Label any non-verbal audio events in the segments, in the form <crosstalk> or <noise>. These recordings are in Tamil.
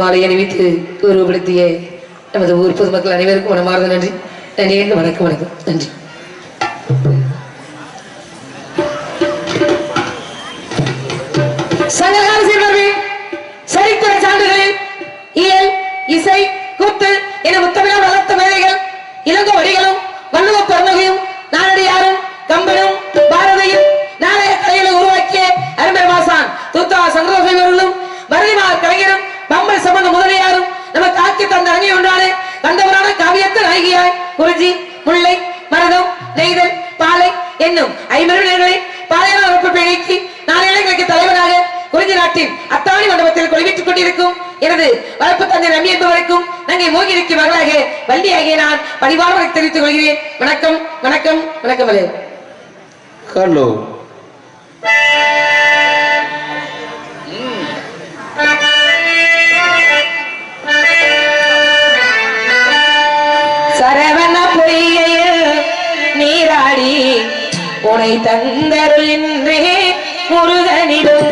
மாலை அணிவித்து உருவப்படுத்திய நமது ஊர் பொதுமக்கள் அனைவருக்கும் மனமார்ந்த நன்றி. நன்றி வணக்கம் வணக்கம். நன்றி. நாயகியாய் குருஜி முல்லை மரதம் நெய்தல் பாலை என்னும் ஐமருடர்களை பாலையான வகுப்பு பிழைக்கு நான் இளைஞர்களுக்கு தலைவராக குறிஞ்சி நாட்டின் அத்தாணி மண்டபத்தில் கொள்விட்டுக் கொண்டிருக்கும் எனது வளர்ப்பு தந்தை ரமி என்பவருக்கும் நங்கை மோகிரிக்கு மகளாக வள்ளியாகிய நான் பணிவாக தெரிவித்துக் கொள்கிறேன். வணக்கம் வணக்கம் வணக்கம் வலே ஹலோ. தந்தருள் என்றே முருகனிடம்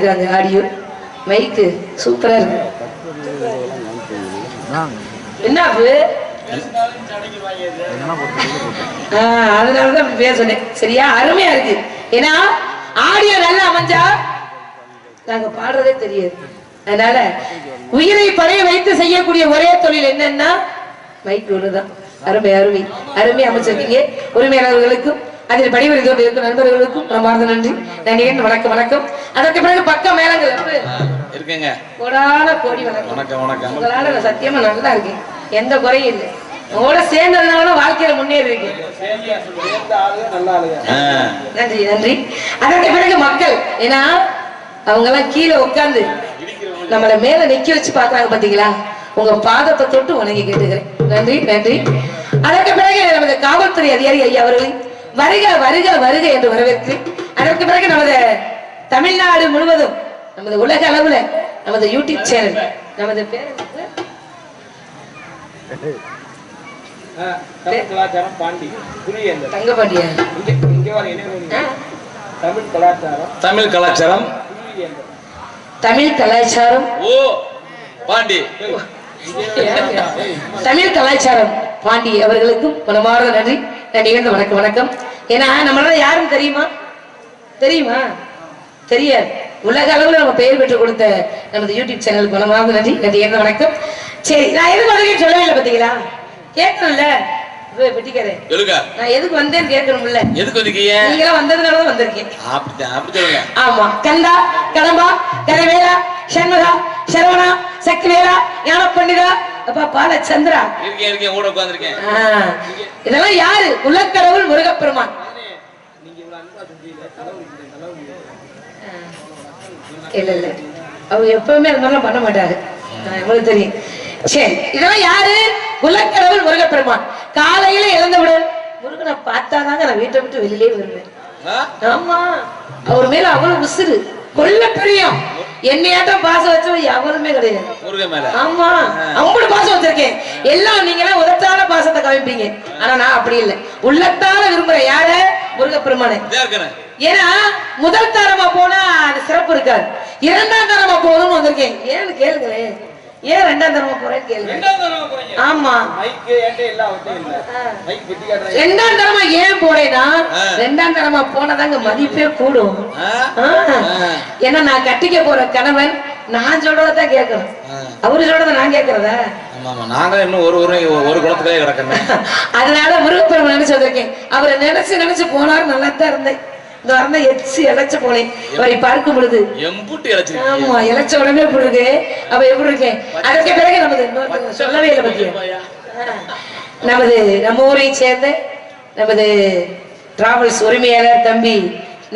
இருக்கு. அந்த ஆடியோ மைக்கு சூப்பரா இருக்கு அதனாலதான் சொன்னேன். சரியா? அருமையா இருக்கு. ஏன்னா ஆடியோ நல்லா அமைஞ்சா நாங்க பாடுறதே தெரியாது. அதனால உயிரை பழைய வைத்து செய்யக்கூடிய ஒரே தொழில் என்னன்னா மைக் ஒண்ணுதான். அருமை அருமை. அருமை அமைச்சிருக்கீங்க உரிமையாளர்களுக்கும் அதில் கொண்டு இருக்கும் நண்பர்களுக்கும் மனமார்ந்த நன்றி. நன்றி வணக்கம் வணக்கம். அதற்கு பிறகு பக்கம் மேலங்கள் இருக்குங்க. கோடான கோடி வணக்கம். வணக்கம் உங்களால நான் சத்தியமா நல்லா இருக்கேன். எந்த குறையும் இல்லை. உங்களோட சேர்ந்ததுனால வாழ்க்கையில முன்னேறி இருக்கேன் நன்றி நன்றி. அதற்கு பிறகு மக்கள் ஏன்னா அவங்க எல்லாம் கீழே உட்கார்ந்து நம்மள மேல நிக்க வச்சு பாக்குறாங்க பாத்தீங்களா? உங்க பாதத்தை தொட்டு வணங்கி கேட்டுக்கிறேன். நன்றி நன்றி. அதற்கு பிறகு நமது காவல்துறை அதிகாரி ஐயா அவர்களை வருக வருக வருக என்று வரவேற்று அதற்கு பிறகு நமது தமிழ்நாடு முழுவதும் நமது உலக அளவுல நமது யூடியூப் சேனல் நமது தமிழ் கலாச்சாரம் பாண்டி புரியல ஆ? தமிழ் கலாச்சாரம். தமிழ் கலாச்சாரம். தமிழ் கலாச்சாரம். ஓ பாண்டி. தமிழ் கலாச்சாரம். பாண்டி அவர்களுக்கும் மனமார்ந்த நன்றி. நன்றி நிகழ்ந்த வணக்கம் வணக்கம். ஏன்னா நம்மளால யாரும் தெரியுமா? தெரியுமா? தெரியாது. உலக அளவுல நம்ம பெயர் பெற்று கொடுத்த நமது யூடியூப் சேனலுக்கு மனமார்ந்த நன்றி. நன்றி நிகழ்ந்த வணக்கம். சரி நான் எதுக்கு வந்திருக்கேன் சொல்லவே இல்லை பாத்தீங்களா கேட்கணும்ல. நான் எதுக்கு வந்தேன்னு கேட்கணும்ல. எதுக்கு வந்திருக்கீங்க? நீங்களாம் வந்ததுனாலதான் வந்திருக்கேன். அப்படித்தான் அப்படி சொல்லுங்க. ஆமா கந்தா கடம்பா கரவேலா சண்முகா சரவணா சக்திவேலா ஞான பண்டிதா அப்பா பாலச்சந்திரா. இருக்கேன் இருக்கேன் கூட உட்காந்துருக்கேன் ஆ, இதெல்லாம் யாரு? உலக்கடவுள் முருகப்பெருமான். இல்ல இல்ல. அவங்க எப்பவுமே அது மாதிரிலாம் பண்ண மாட்டாரு. உங்களுக்கு தெரியும். சரி இதெல்லாம் யாரு? உலக்கடவுள் முருகப்பெருமான். காலையில இழந்தவுடன் முருகனை பார்த்தாதாங்க நான் வீட்டை விட்டு வெளியிலே வருவேன்? ஆமா. அவர் மேல அவ்வளவு உசுறு. கொல்ல பிரியம். என்னையாட்டம் பாசம் வச்சவன் எவருமே கிடையாது. ஆமா. அம்புடு பாசம் வச்சிருக்கேன். எல்லாம் நீங்க எல்லாம் உதட்டான பாசத்தை காமிப்பீங்க ஆனா நான் அப்படி இல்லை. உள்ளத்தான விரும்புறேன் யார? முருகப்பெருமானை. ஏன்னா முதல் தரமா போனா அது சிறப்பு இருக்காது. இரண்டாம் தரமா போகணும்னு வந்திருக்கேன். ஏன்னு கேளுங்களேன். ஏன் ரெண்டாம் தரமா போறேன்னு கேளுங்க. ஆமா. இல்ல. மைக் ரெண்டாம் தரமா ஏன் போறேன்னா ஆ. ரெண்டாம் தரமா போனதாங்க மதிப்பே கூடும். ஏன்னா நான் கட்டிக்க போற கணவன் நான் கேட்கணும். ஆ. அவரு சொல்றத நான் கேட்கறதா? நாங்க இன்னும் ஒரு ஒரு ஒரு கிடக்கணும் <laughs> அதனால முருகப்பெருமான் நினைச்சு வந்திருக்கேன் அவரை நினைச்சு நினைச்சு போனாரு நல்லா தான் இருந்தேன். இந்த வரந்த எச்சு இழைச்சு அவரை பார்க்கும் பொழுது. எம்புட்டு இழைச்சிருக்கீங்க. ஆமா இழைச்ச உடனே எப்படி இருக்கு. அவ எப்படி இருக்கேன் அதற்கு பிறகு நமது சொல்லவே இல்லை பத்தியா. நமது நம்ம ஊரை சேர்ந்த நமது டிராவல்ஸ் உரிமையாளர் தம்பி.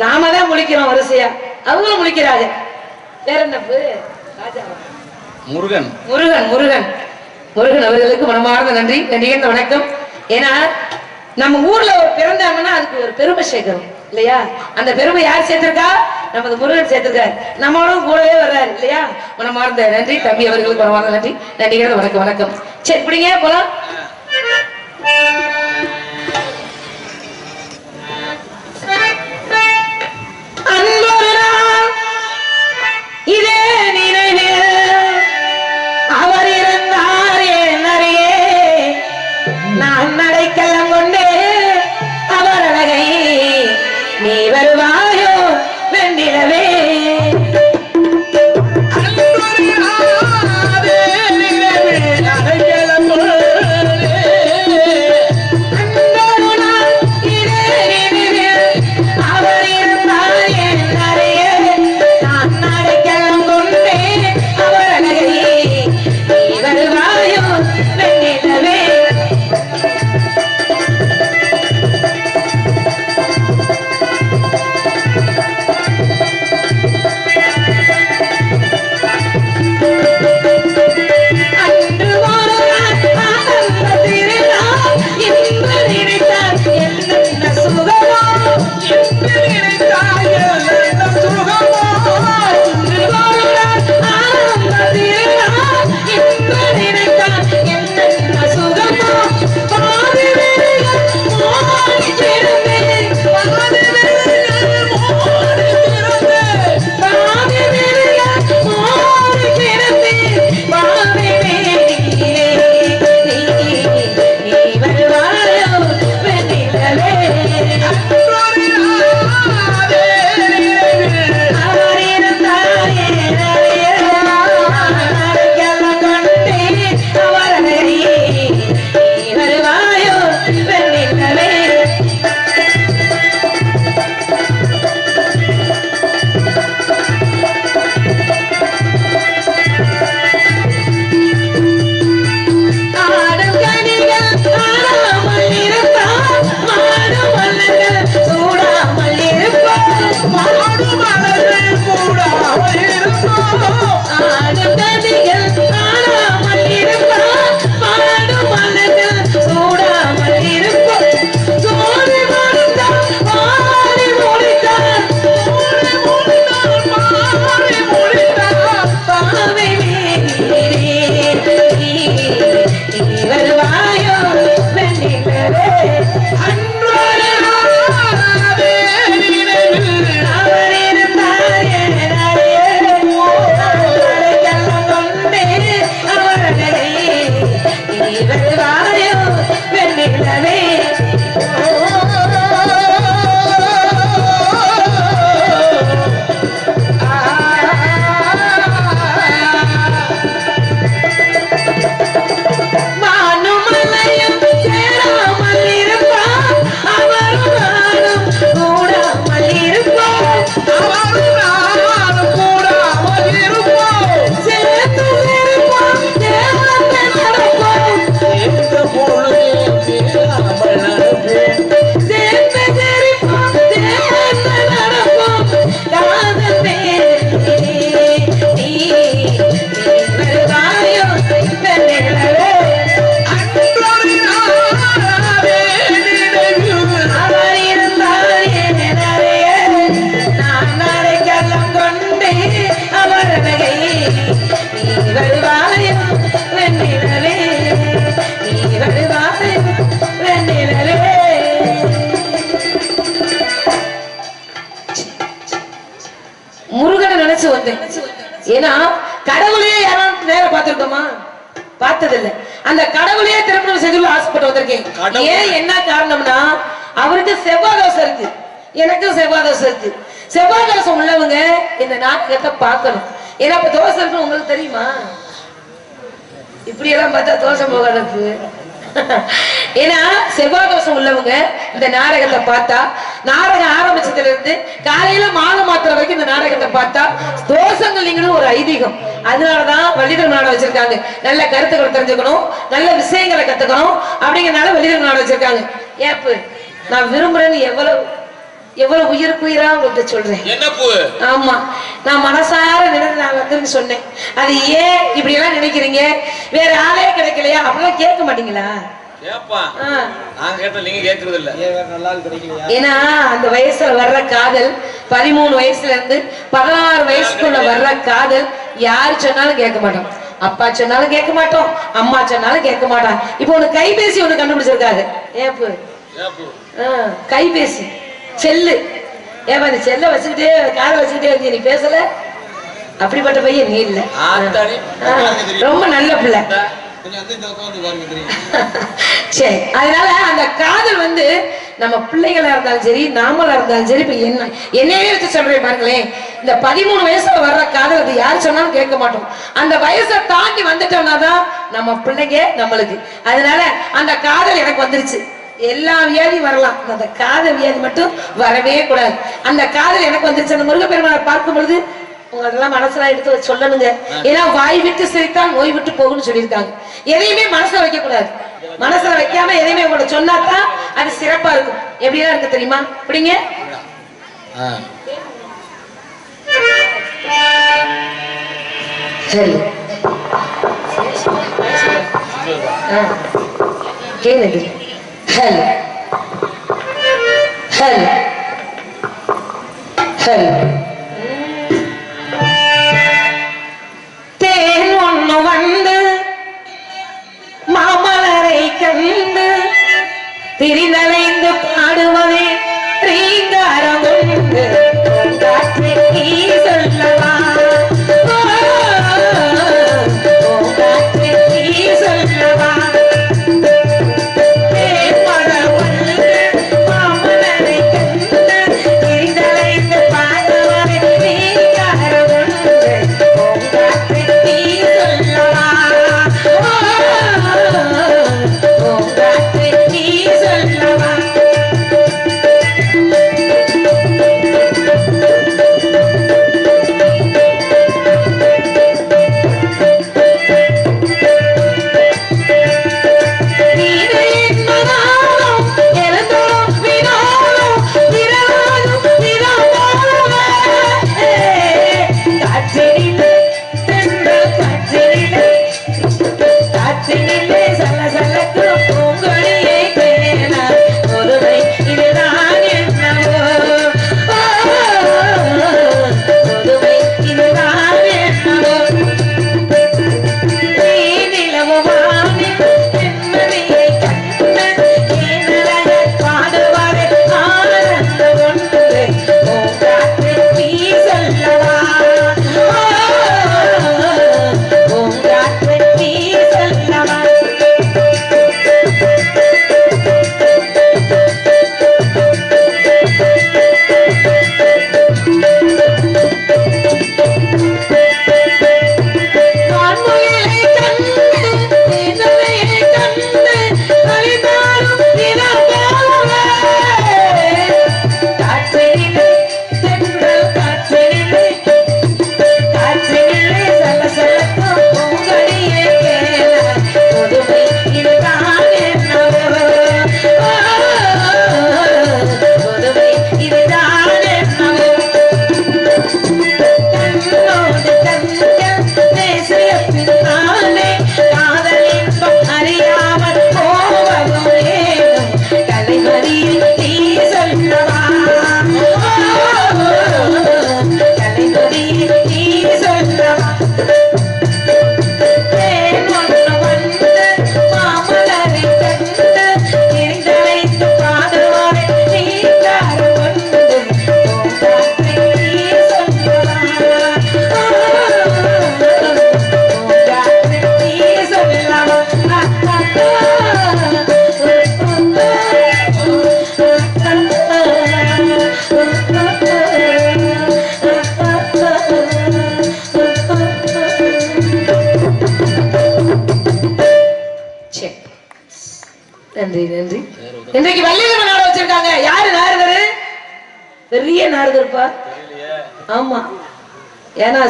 நாம தான் முழிக்கிறோம் வரிசையா. அவங்களும் முழிக்கிறாங்க. வேற என்ன? முருகன். முருகன் முருகன். முருகன் அவர்களுக்கு மனமார்ந்த நன்றி. நன்றிகண்ட வணக்கம். ஏன்னா நம்ம ஊர்ல ஒரு பிறந்தாங்கன்னா அதுக்கு ஒரு பெருமை சேர்க்கணும் இல்லையா? அந்த பெருமை யார் சேர்த்திருக்கா? நமது முருகன் சேர்த்திருக்காரு. நம்மளும் கூடவே வர்றாரு இல்லையா? மனமார்ந்த நன்றி தம்பி அவர்களுக்கு மனமார்ந்த நன்றி. நன்றிகண்ட வணக்கம் வணக்கம். சரி இப்படிங்க போலாம். நீ வருவாயோ வெண்ணிலவே. பார்க்கணும். ஏன்னா இப்ப தோசை இருக்குன்னு உங்களுக்கு தெரியுமா? இப்படி எல்லாம் பார்த்தா தோசை போகிறதுக்கு ஏன்னா செவ்வாய் தோஷம் உள்ளவங்க இந்த நாடகத்தை பார்த்தா நாடகம் ஆரம்பிச்சதுல இருந்து காலையில மாலை மாத்திர வரைக்கும் இந்த நாடகத்தை பார்த்தா தோஷங்கள் நீங்களும் ஒரு ஐதீகம். அதனாலதான் வள்ளிதர் நாடகம் வச்சிருக்காங்க. நல்ல கருத்துக்களை தெரிஞ்சுக்கணும் நல்ல விஷயங்களை கத்துக்கணும் அப்படிங்கறனால வள்ளிதர் நாடகம் வச்சிருக்காங்க. ஏப்பு நான் விரும்புறேன்னு எவ்வளவு எவ்வளவு உயிருக்கு உயிரா உங்கள்கிட்ட சொல்றேன். என்ன பூ? ஆமா நான் மனசார நினைத்து நான் வந்து சொன்னேன். அது ஏன் இப்படி எல்லாம் நினைக்கிறீங்க? வேற ஆளே கிடைக்கலையா? அப்படிலாம் கேட்க மாட்டீங்களா? கேப்பான். ஆ. நான் கேட்ட நீங்க கேக்குறது இல்ல ஏன்னா அந்த வயசுல வர்ற காதல் பதிமூணு வயசுல இருந்து பதினாறு வயசுக்குள்ள வர்ற காதல் யாரு சொன்னாலும் கேட்க மாட்டோம். அப்பா சொன்னாலும் கேட்க மாட்டோம் அம்மா சொன்னாலும் கேட்க மாட்டோம். இப்போ ஒண்ணு கைபேசி ஒண்ணு கண்டுபிடிச்சிருக்காரு. ஏப்பு கைபேசி. செல்லு. ஏப்பா இந்த செல்லை வச்சுக்கிட்டே காதை வச்சுக்கிட்டே வந்து நீ பேசல? அப்படிப்பட்ட பையன் நீ இல்ல. ரொம்ப நல்ல பிள்ளை. சரி அதனால அந்த காதல் வந்து நம்ம பிள்ளைகளா இருந்தாலும் சரி நாமளா இருந்தாலும் சரி இப்ப என்ன என்னையே வச்சு சொல்றேன் பாருங்களேன். இந்த பதிமூணு வயசுல வர்ற காதல் அது யார் சொன்னாலும் கேட்க மாட்டோம். அந்த வயசை தாண்டி வந்துட்டோம்னா தான் நம்ம பிள்ளைங்க நம்மளுக்கு. அதனால அந்த காதல் எனக்கு வந்துருச்சு. எல்லா வியாதியும் வரலாம். அந்த காதல் வியாதி மட்டும் வரவே கூடாது. அந்த காதல் எனக்கு வந்துருச்சு. அந்த முருகப்பெருமானை பார்க்கும் பொழுது உங்களெல்லாம் மனசுல எடுத்து சொல்லணுங்க. ஏன்னா வாய் விட்டு சிரித்தால் நோய் விட்டு போகும்னு சொல்லியிருக்காங்க. எதையுமே மனசுல வைக்க கூடாது மனசுல வைக்காம எதையுமே உங்கள்ட்ட சொன்னாதான் அது சிறப்பா இருக்கும். எப்படிதான் இருக்கு தெரியுமா? இப்படிங்க ஆ. சரி. கேளுது ஹல் ஹல் ஹல் தேன் ஒண்ணு வந்து மாமலரை கண்டு திரிந்தலைந்து பாடுவதே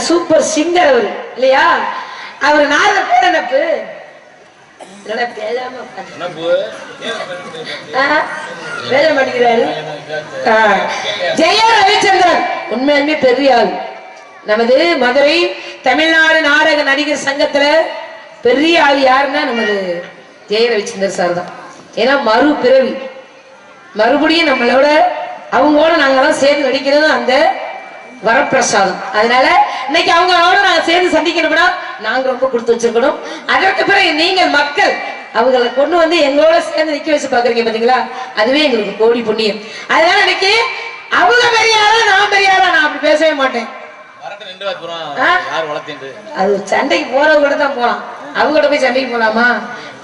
சூப்பர் சிங்கர் அவர் இல்லையா? அவர் நாரதர் பேர் என்னப்பு என்னடா பேசாம உட்கார்ந்து. என்ன பூ ஆ, பேச மாட்டேங்கிறாரு ஜெய ரவிச்சந்திரன். உண்மையாலுமே பெரிய ஆள். நமது மதுரை தமிழ்நாடு நாடக நடிகர் சங்கத்துல பெரிய ஆள் யாருன்னா நமது ஜெய ரவிச்சந்திரன் சார் தான். ஏன்னா மறு பிறவி. மறுபடியும் நம்மளோட அவங்களோட நாங்கெல்லாம் சேர்ந்து நடிக்கிறது அந்த வரப்பிரசாதம். அதனால இன்னைக்கு அவங்களோட நாங்க சேர்ந்து சந்திக்கணும்னா நாங்க ரொம்ப கொடுத்து வச்சிருக்கணும். அதற்கு பிறகு நீங்கள் மக்கள் அவங்களை கொண்டு வந்து எங்களோட சேர்ந்து நிக்க வச்சு பாக்குறீங்க பாத்தீங்களா? அதுவே எங்களுக்கு கோடி புண்ணியம். அதனால இன்னைக்கு அவங்க பெரிய ஆளா நான் பெரிய ஆளா நான் அப்படி பேசவே மாட்டேன். அது சண்டைக்கு போறவங்க கூட தான் போலாம். அவங்க கூட போய் சண்டைக்கு போலாமா?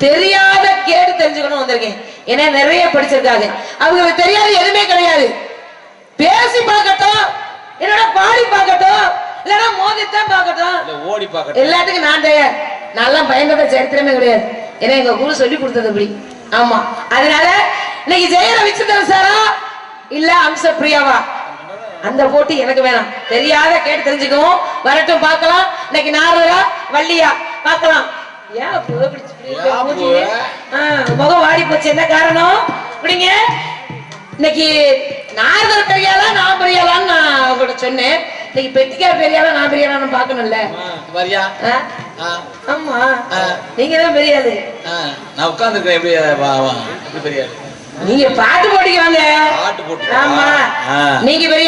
தெரியாத கேடு தெரிஞ்சுக்கணும் வந்திருக்கேன். ஏன்னா நிறைய படிச்சிருக்காங்க. அவங்களுக்கு தெரியாத எதுவுமே கிடையாது பேசி பார்க்கட்டும் என்னோட பாடி பார்க்கட்டும் இல்லைன்னா மோதித்தான் பார்க்கட்டும். இல்ல ஓடி பார்க்கட்டும். எல்லாத்துக்கும் நான் தயார் நான்லாம் பயந்தத சரித்திரமே கிடையாது. ஏன்னா எங்க குரு சொல்லி கொடுத்தது இப்படி. ஆமா. அதனால இன்னைக்கு ஜெய ரவிச்சந்திரன் சாரா? இல்ல அம்ச பிரியாவா? அந்த போட்டி எனக்கு வேணாம். தெரியாத கேட்டு தெரிஞ்சுக்குவோம் வரட்டும் பார்க்கலாம். இன்னைக்கு நாரதா வள்ளியா? பார்க்கலாம். முகம் வாடி போச்சு. என்ன காரணம்? இப்படிங்க. இன்னைக்கு நாரதர் பெரியாளா நான் பெரியாளான்னு நான் உங்கள்கிட்ட சொன்னேன். இன்னைக்கு பெட்டிக்கார் பெரியாளா நான் பெரியாளான்னு பார்க்கணும்ல? ஆ, வரியா ஆமா. நீங்க தான் பெரியாது நான் உட்கார்ந்துருக்கேன் எப்படி வா வா. எப்படி பெரிய ஆளு? நீங்க பாட்டு போட்டிக்கு வாங்க பாட்டு போட்டு ஆமா. நீங்க பெரிய